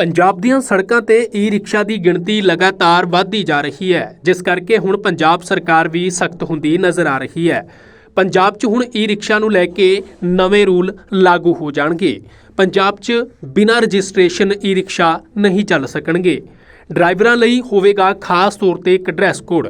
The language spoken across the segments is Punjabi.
ਪੰਜਾਬ ਦੀਆਂ ਸੜਕਾਂ ਤੇ ਈ-ਰਿਕਸ਼ਾ ਦੀ ਗਿਣਤੀ ਲਗਾਤਾਰ ਵਧਦੀ ਜਾ ਰਹੀ ਹੈ, ਜਿਸ ਕਰਕੇ ਹੁਣ ਪੰਜਾਬ ਸਰਕਾਰ ਵੀ ਸਖਤ ਹੁੰਦੀ ਨਜ਼ਰ ਆ ਰਹੀ ਹੈ। ਪੰਜਾਬ 'ਚ ਹੁਣ ਈ-ਰਿਕਸ਼ਾ ਨੂੰ ਲੈ ਕੇ ਨਵੇਂ ਰੂਲ ਲਾਗੂ ਹੋ ਜਾਣਗੇ। ਪੰਜਾਬ 'ਚ ਬਿਨਾਂ ਰਜਿਸਟ੍ਰੇਸ਼ਨ ਈ-ਰਿਕਸ਼ਾ ਨਹੀਂ ਚੱਲ ਸਕਣਗੇ। ਡਰਾਈਵਰਾਂ ਲਈ ਹੋਵੇਗਾ ਖਾਸ ਤੌਰ ਤੇ ਇੱਕ ਡਰੈਸ ਕੋਡ।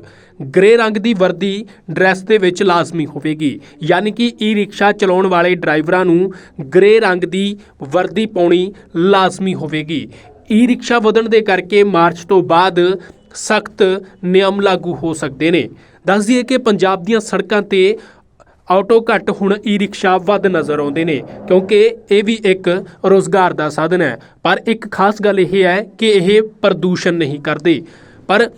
ਗ੍ਰੇ ਰੰਗ ਦੀ ਵਰਦੀ ਡਰੈਸ ਦੇ ਵਿੱਚ ਲਾਜ਼ਮੀ ਹੋਵੇਗੀ। ਯਾਨੀ ਕਿ ਈ-ਰਿਕਸ਼ਾ ਚਲਾਉਣ ਵਾਲੇ ਡਰਾਈਵਰਾਂ ਨੂੰ ਗ੍ਰੇ ਰੰਗ ਦੀ ਵਰਦੀ ਪਾਉਣੀ ਲਾਜ਼ਮੀ ਹੋਵੇਗੀ। ਈ-ਰਿਕਸ਼ਾ ਵਧਣ ਦੇ ਕਰਕੇ ਮਾਰਚ ਤੋਂ ਬਾਅਦ ਸਖਤ ਨਿਯਮ ਲਾਗੂ ਹੋ ਸਕਦੇ ਨੇ। ਦੱਸ ਦਈਏ ਕਿ ਪੰਜਾਬ ਦੀਆਂ ਸੜਕਾਂ ਤੇ ਆਟੋ ਘੱਟ ਹੁਣ ਈ-ਰਿਕਸ਼ਾ ਵੱਧ ਨਜ਼ਰ ਆਉਂਦੇ ਨੇ, ਕਿਉਂਕਿ ਇਹ ਵੀ ਇੱਕ ਰੋਜ਼ਗਾਰ ਦਾ ਸਾਧਨ ਹੈ। ਪਰ ਇੱਕ ਖਾਸ ਗੱਲ ਇਹ ਹੈ ਕਿ ਇਹ ਪ੍ਰਦੂਸ਼ਣ ਨਹੀਂ ਕਰਦੇ। ਪਰ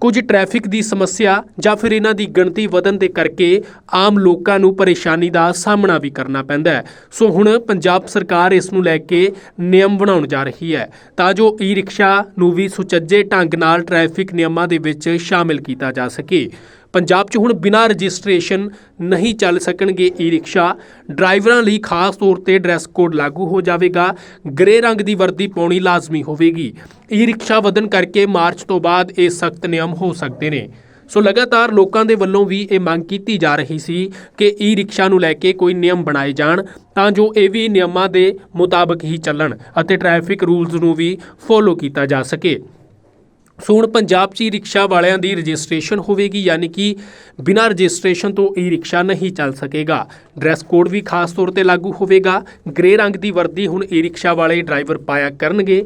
ਕੁਝ ਟ੍ਰੈਫਿਕ ਦੀ ਸਮੱਸਿਆ ਜਾਂ ਫਿਰ ਇਹਨਾਂ ਦੀ ਗਿਣਤੀ ਵਧਣ ਦੇ ਕਰਕੇ ਆਮ ਲੋਕਾਂ ਨੂੰ ਪਰੇਸ਼ਾਨੀ ਦਾ ਸਾਹਮਣਾ ਵੀ ਕਰਨਾ ਪੈਂਦਾ ਹੈ। ਸੋ ਹੁਣ ਪੰਜਾਬ ਸਰਕਾਰ ਇਸ ਨੂੰ ਲੈ ਕੇ ਨਿਯਮ ਬਣਾਉਣ ਜਾ ਰਹੀ ਹੈ। ਤਾਂ ਜੋ ਈ-ਰਿਕਸ਼ਾ ਨੂੰ ਵੀ ਸੁਚੱਜੇ ਢੰਗ ਨਾਲ ਟ੍ਰੈਫਿਕ ਨਿਯਮਾਂ ਦੇ ਵਿੱਚ ਸ਼ਾਮਿਲ ਕੀਤਾ ਜਾ ਸਕੇ। ਪੰਜਾਬ 'ਚ ਹੁਣ ਬਿਨਾਂ ਰਜਿਸਟ੍ਰੇਸ਼ਨ ਨਹੀਂ ਚੱਲ ਸਕਣਗੇ ਈ-ਰਿਕਸ਼ਾ। ਡਰਾਈਵਰਾਂ ਲਈ ਖਾਸ ਤੌਰ ਤੇ ਡਰੈਸ ਕੋਡ ਲਾਗੂ ਹੋ ਜਾਵੇਗਾ। ਗ੍ਰੇ ਰੰਗ ਦੀ ਵਰਦੀ ਪਾਉਣੀ ਲਾਜ਼ਮੀ ਹੋਵੇਗੀ। ਈ-ਰਿਕਸ਼ਾ ਵਧਣ ਕਰਕੇ ਮਾਰਚ ਤੋਂ ਬਾਅਦ ਇਹ ਸਖਤ ਨਿਯਮ ਹੋ ਸਕਦੇ ਨੇ। ਸੋ ਲਗਾਤਾਰ ਲੋਕਾਂ ਦੇ ਵੱਲੋਂ ਵੀ ਇਹ ਮੰਗ ਕੀਤੀ ਜਾ ਰਹੀ ਸੀ ਕਿ ਈ-ਰਿਕਸ਼ਾ ਨੂੰ ਲੈ ਕੇ ਕੋਈ ਨਿਯਮ ਬਣਾਏ ਜਾਣ, ਤਾਂ ਜੋ ਇਹ ਵੀ ਨਿਯਮਾਂ ਦੇ ਮੁਤਾਬਕ ਹੀ ਚੱਲਣ ਅਤੇ ਟ੍ਰੈਫਿਕ ਰੂਲਸ ਨੂੰ ਵੀ ਫੋਲੋ ਕੀਤਾ ਜਾ ਸਕੇ। ਸੋ ਹੁਣ ਪੰਜਾਬ 'ਚ ਈ ਰਿਕਸ਼ਾ ਵਾਲਿਆਂ ਦੀ ਰਜਿਸਟ੍ਰੇਸ਼ਨ ਹੋਵੇਗੀ, ਯਾਨੀ ਕਿ ਬਿਨਾਂ ਰਜਿਸਟ੍ਰੇਸ਼ਨ ਤੋਂ ਈ ਰਿਕਸ਼ਾ ਨਹੀਂ ਚੱਲ ਸਕੇਗਾ। ਡਰੈਸ ਕੋਡ ਵੀ ਖਾਸ ਤੌਰ ਤੇ ਲਾਗੂ ਹੋਵੇਗਾ। ਗ੍ਰੇ ਰੰਗ ਦੀ ਵਰਦੀ ਹੁਣ ਈ ਰਿਕਸ਼ਾ ਵਾਲੇ ਡਰਾਈਵਰ ਪਾਇਆ ਕਰਨਗੇ।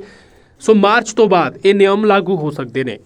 ਸੋ ਮਾਰਚ ਤੋਂ ਬਾਅਦ ਇਹ ਨਿਯਮ ਲਾਗੂ ਹੋ ਸਕਦੇ ਨੇ।